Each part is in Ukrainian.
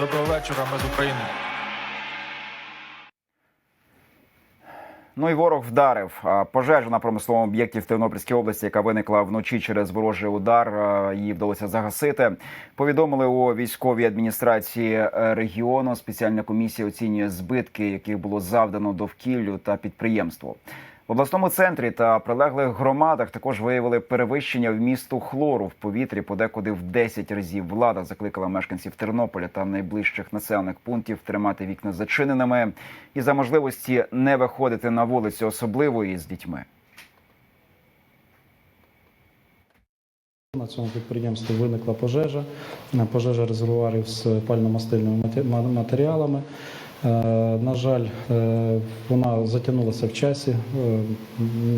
Доброго вечора, ми з України. Ну і ворог вдарив пожежу на промисловому об'єкті в Тернопільській області, яка виникла вночі через ворожий удар. Її вдалося загасити. Повідомили у військовій адміністрації е, регіону. Спеціальна комісія оцінює збитки, яких було завдано довкіллю та підприємству. В обласному центрі та прилеглих громадах також виявили перевищення вмісту хлору в повітрі подекуди в 10 разів. Влада закликала мешканців Тернополя та найближчих населених пунктів тримати вікна зачиненими і за можливості не виходити на вулицю, особливо із дітьми. На цьому підприємстві виникла пожежа, пожежа резервуарів з пально-мастильними мате- матеріалами. Е, На жаль, е, вона затягнулася в часі. Е,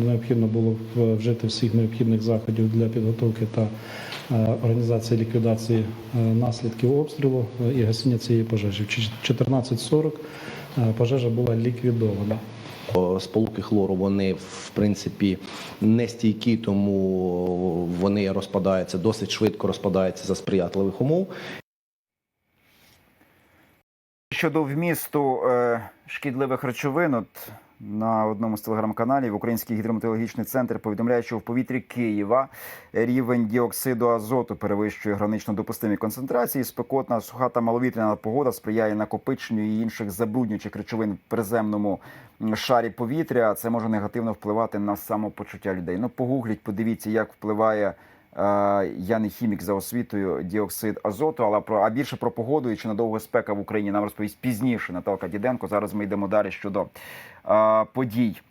Необхідно було вжити всіх необхідних заходів для підготовки та організації ліквідації наслідків обстрілу і гасіння цієї пожежі. В 14.40 е, пожежа була ліквідована. Сполуки хлору вони в принципі не стійкі, тому вони розпадаються досить швидко розпадаються за сприятливих умов. Щодо вмісту е, шкідливих речовин, от на одному з телеграм-каналів Український гідрометеорологічний центр повідомляє, що в повітрі Києва рівень діоксиду азоту перевищує гранично допустимі концентрації. Спекотна, суха та маловітряна погода сприяє накопиченню і інших забруднюючих речовин в приземному шарі повітря. Це може негативно впливати на самопочуття людей. Ну, погугліть, подивіться, як впливає. Е, Я не хімік за освітою діоксид азоту, але про а більше про погоду і чи надовго спека в Україні нам розповість пізніше Наталка Діденко. Зараз ми йдемо далі щодо е, подій.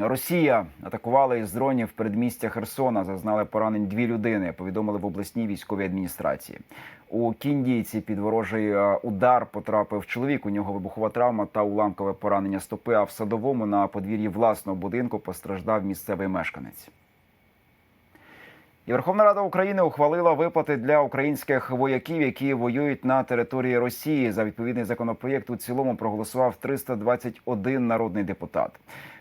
Росія атакувала із дронів передмістя Херсона. Зазнали поранень дві людини. Повідомили в обласній військовій адміністрації. У кіндійці під ворожий е, удар потрапив чоловік. У нього вибухова травма та уламкове поранення стопи. А в садовому на подвір'ї власного будинку постраждав місцевий мешканець. І Верховна Рада України ухвалила виплати для українських вояків, які воюють на території Росії. За відповідний законопроєкт у цілому проголосував 321 народний депутат.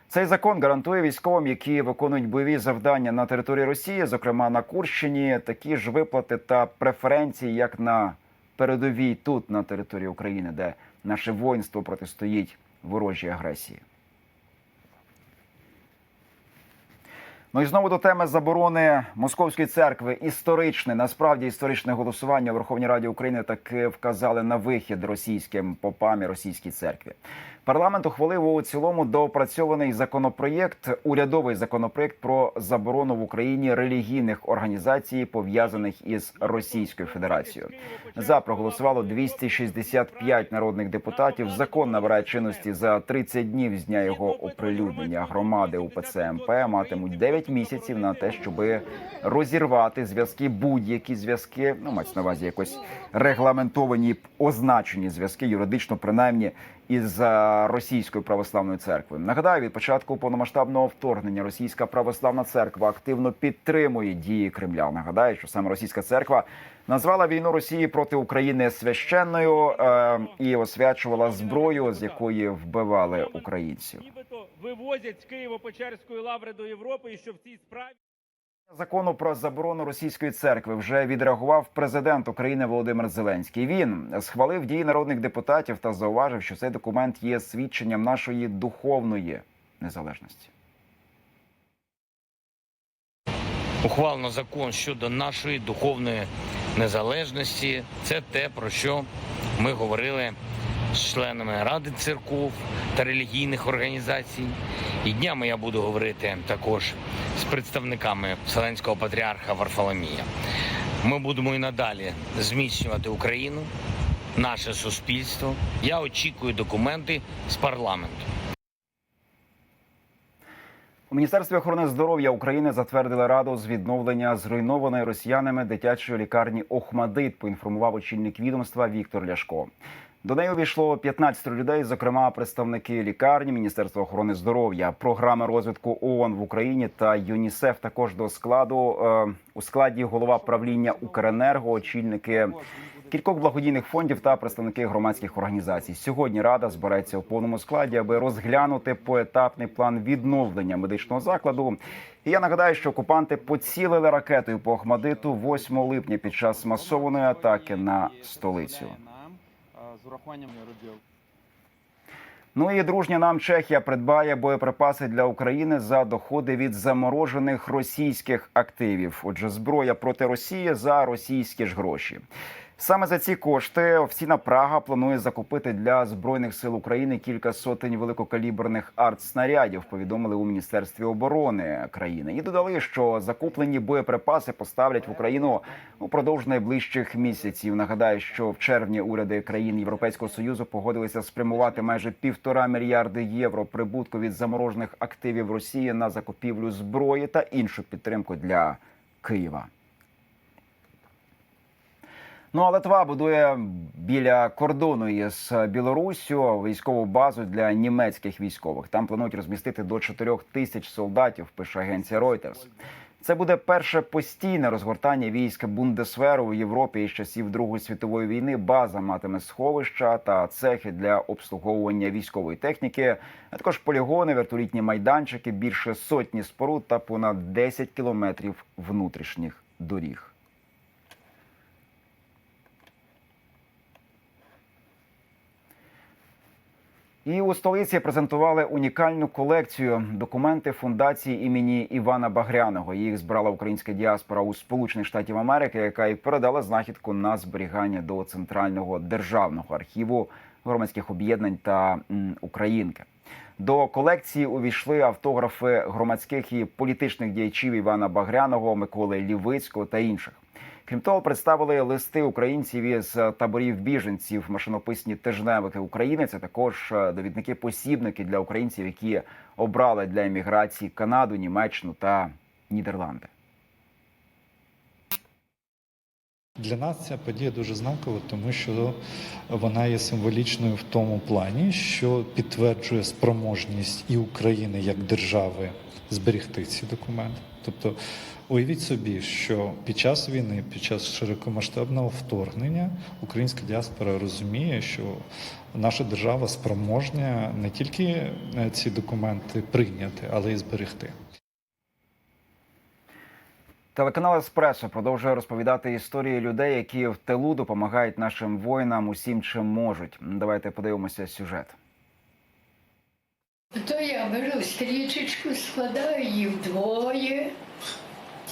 Цей закон гарантує військовим, які виконують бойові завдання на території Росії, зокрема на Курщині, такі ж виплати та преференції, як на передовій тут на території України, де наше воїнство протистоїть ворожій агресії. Ну і знову до теми заборони московської церкви. Історичне, насправді історичне голосування у Верховній Раді України таки вказали на вихід російським попам і російській церкві. Парламент ухвалив у цілому доопрацьований законопроєкт, урядовий законопроєкт про заборону в Україні релігійних організацій, пов'язаних із Російською Федерацією. За проголосувало 265 народних депутатів. Закон набирає чинності за 30 днів з дня його оприлюднення. Громади УПЦ МП матимуть 9 місяців на те, щоб розірвати зв'язки, будь-які зв'язки. Ну мається на увазі якось регламентовані означені зв'язки, юридично принаймні із е, російською православною церквою. Нагадаю, від початку повномасштабного вторгнення російська православна церква активно підтримує дії Кремля. Нагадаю, що саме російська церква назвала війну Росії проти України священною е, і освячувала зброю, з якої вбивали українців. Нібито вивозять з Києво-Печерської лаври до Європи, і що в цій справі Закону про заборону російської церкви вже відреагував президент України Володимир Зеленський. Він схвалив дії народних депутатів та зауважив, що цей документ є свідченням нашої духовної незалежності. ухвалено закон щодо нашої духовної незалежності. Це те, про що ми говорили з членами Ради церков та релігійних організацій. І днями я буду говорити також представниками Вселенського патріарха Варфоломія. Ми будемо і надалі зміцнювати Україну, наше суспільство. Я очікую документи з парламенту. У Міністерстві охорони здоров'я України затвердили раду з відновлення зруйнованої росіянами дитячої лікарні Охмадит. Поінформував очільник відомства Віктор Ляшко. До неї увійшло 15 людей, зокрема представники лікарні, Міністерства охорони здоров'я, програми розвитку ООН в Україні та ЮНІСЕФ. Також до складу е, у складі голова правління Укренерго, очільники кількох благодійних фондів та представники громадських організацій. Сьогодні рада збереться у повному складі, аби розглянути поетапний план відновлення медичного закладу. І я нагадаю, що окупанти поцілили ракетою по Охмадиту 8 липня під час масованої атаки на столицю. З урахуванням родів. Ну і дружня нам Чехія придбає боєприпаси для України за доходи від заморожених російських активів. Отже, зброя проти Росії за російські ж гроші. Саме за ці кошти офіційна Прага планує закупити для збройних сил України кілька сотень великокаліберних артснарядів. Повідомили у міністерстві оборони країни і додали, що закуплені боєприпаси поставлять в Україну упродовж найближчих місяців. Нагадаю, що в червні уряди країн Європейського союзу погодилися спрямувати майже півтора мільярди євро прибутку від заморожених активів Росії на закупівлю зброї та іншу підтримку для Києва. Ну а Литва будує біля кордону із Білоруссю військову базу для німецьких військових. Там планують розмістити до 4 тисяч солдатів. Пише агенція Reuters. Це буде перше постійне розгортання військ Бундесверу в Європі із часів Другої світової війни. База матиме сховища та цехи для обслуговування військової техніки, а також полігони, вертолітні майданчики, більше сотні споруд та понад 10 кілометрів внутрішніх доріг. І у столиці презентували унікальну колекцію документи фундації імені Івана Багряного. Їх збирала українська діаспора у Сполучених Штатів Америки, яка і передала знахідку на зберігання до центрального державного архіву громадських об'єднань та Українки. До колекції увійшли автографи громадських і політичних діячів Івана Багряного, Миколи Лівицького та інших. Крім того, представили листи українців із таборів біженців, машинописні тижневики України. Це також е, довідники-посібники для українців, які обрали для еміграції Канаду, Німеччину та Нідерланди. Для нас ця подія дуже знакова, тому що вона є символічною в тому плані, що підтверджує спроможність і України як держави зберегти ці документи. Тобто, уявіть собі, що під час війни, під час широкомасштабного вторгнення, українська діаспора розуміє, що наша держава спроможна не тільки е, ці документи прийняти, але й зберегти. Телеканал Еспресо продовжує розповідати історії людей, які в тилу допомагають нашим воїнам усім, чим можуть. Давайте подивимося сюжет. То я беру стрічечку, складаю її вдвоє,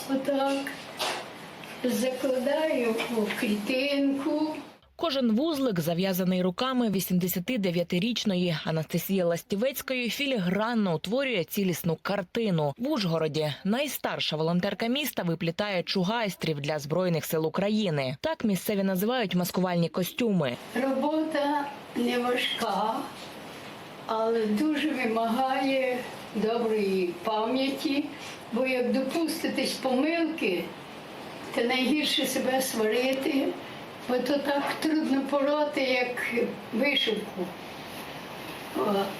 отак, закладаю у клітинку. Кожен вузлик, зав'язаний руками 89-річної Анастасії Ластівецької, філігранно утворює цілісну картину. В Ужгороді найстарша волонтерка міста виплітає чугайстрів для збройних сил України. Так місцеві називають маскувальні костюми. Робота не важка, але дуже вимагає доброї пам'яті, бо як допуститись помилки, то найгірше себе сварити, бо то так трудно пороти, як вишивку.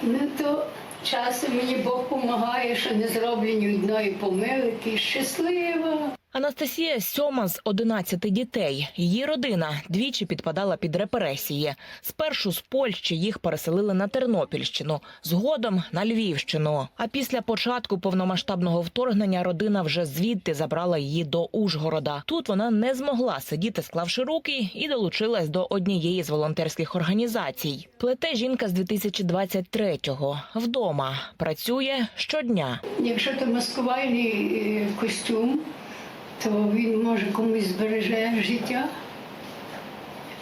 Ну то часом мені Бог допомагає, що не зроблю ні одної помилки. Щаслива. Анастасія сьома з 11 дітей. Її родина двічі підпадала під репресії. Спершу з Польщі їх переселили на Тернопільщину, згодом на Львівщину. А після початку повномасштабного вторгнення родина вже звідти забрала її до Ужгорода. Тут вона не змогла сидіти, склавши руки, і долучилась до однієї з волонтерських організацій. Плете жінка з 2023-го. Вдома працює щодня. Якщо то маскувальний е, костюм, то він може комусь збереже життя.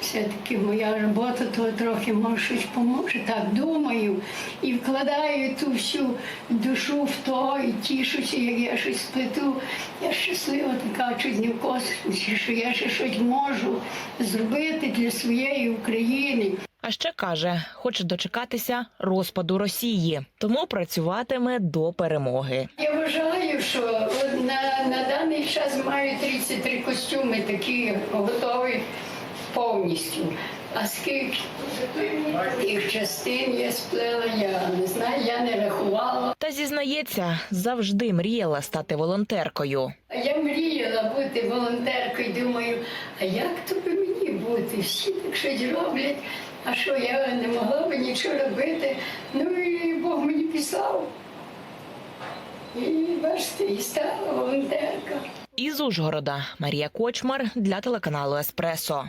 Все-таки моя робота то трохи може щось поможе. Так думаю і вкладаю ту всю душу в то і тішуся, як я щось сплету. Я щаслива така чуть не в космосі, що я ще щось можу зробити для своєї України. А ще каже, хоче дочекатися розпаду Росії, тому працюватиме до перемоги. Я вважаю, що от на, на даний час маю 33 костюми, такі готові повністю. А скільки тих частин я сплела, я не знаю, я не рахувала. Та зізнається, завжди мріяла стати волонтеркою. А я мріяла бути волонтеркою. Думаю, а як то би мені бути? Всі так щось роблять. А що я не могла би нічого робити? Ну і Бог мені писав. І бачите, волонтерка. Із Ужгорода Марія Кочмар для телеканалу Еспресо.